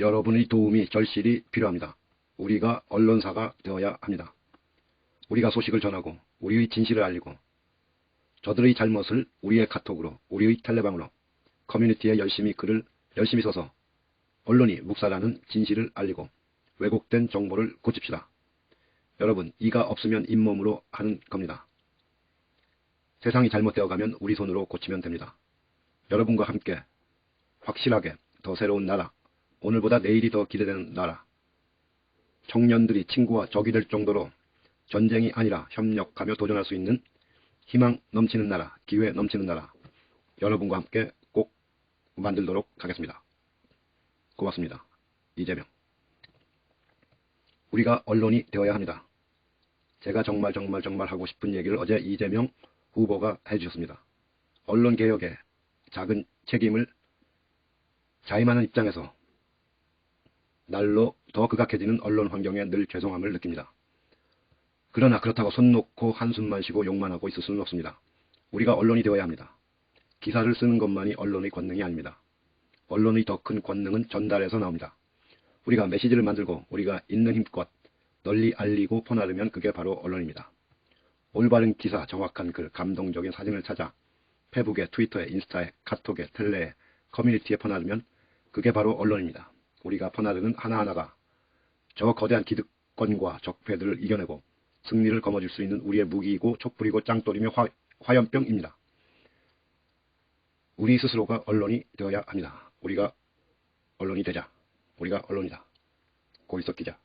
여러분의 도움이 절실히 필요합니다. 우리가 언론사가 되어야 합니다. 우리가 소식을 전하고 우리의 진실을 알리고 저들의 잘못을 우리의 카톡으로 우리의 텔레방으로 커뮤니티에 열심히 글을 열심히 써서 언론이 묵살하는 진실을 알리고 왜곡된 정보를 고칩시다. 여러분 이가 없으면 잇몸으로 하는 겁니다. 세상이 잘못되어 가면 우리 손으로 고치면 됩니다. 여러분과 함께 확실하게 더 새로운 나라, 오늘보다 내일이 더 기대되는 나라, 청년들이 친구와 적이 될 정도로 전쟁이 아니라 협력하며 도전할 수 있는 희망 넘치는 나라, 기회 넘치는 나라, 여러분과 함께 꼭 만들도록 하겠습니다. 고맙습니다. 이재명. 우리가 언론이 되어야 합니다. 제가 정말 정말 정말 하고 싶은 얘기를 어제 이재명 후보가 해주셨습니다. 언론 개혁에 작은 책임을 자임하는 입장에서 날로 더 극악해지는 언론 환경에 늘 죄송함을 느낍니다. 그러나 그렇다고 손 놓고 한숨만 쉬고 욕만 하고 있을 수는 없습니다. 우리가 언론이 되어야 합니다. 기사를 쓰는 것만이 언론의 권능이 아닙니다. 언론의 더 큰 권능은 전달에서 나옵니다. 우리가 메시지를 만들고 우리가 있는 힘껏 널리 알리고 퍼나르면 그게 바로 언론입니다. 올바른 기사, 정확한 글, 감동적인 사진을 찾아 페북에, 트위터에, 인스타에, 카톡에, 텔레에, 커뮤니티에 퍼나르면 그게 바로 언론입니다. 우리가 퍼나르는 하나하나가 저 거대한 기득권과 적폐들을 이겨내고 승리를 거머쥘 수 있는 우리의 무기이고 촛불이고 짱돌이며 화, 화염병입니다. 우리 스스로가 언론이 되어야 합니다. 우리가 언론이 되자. 우리가 언론이다. 고이석 기자.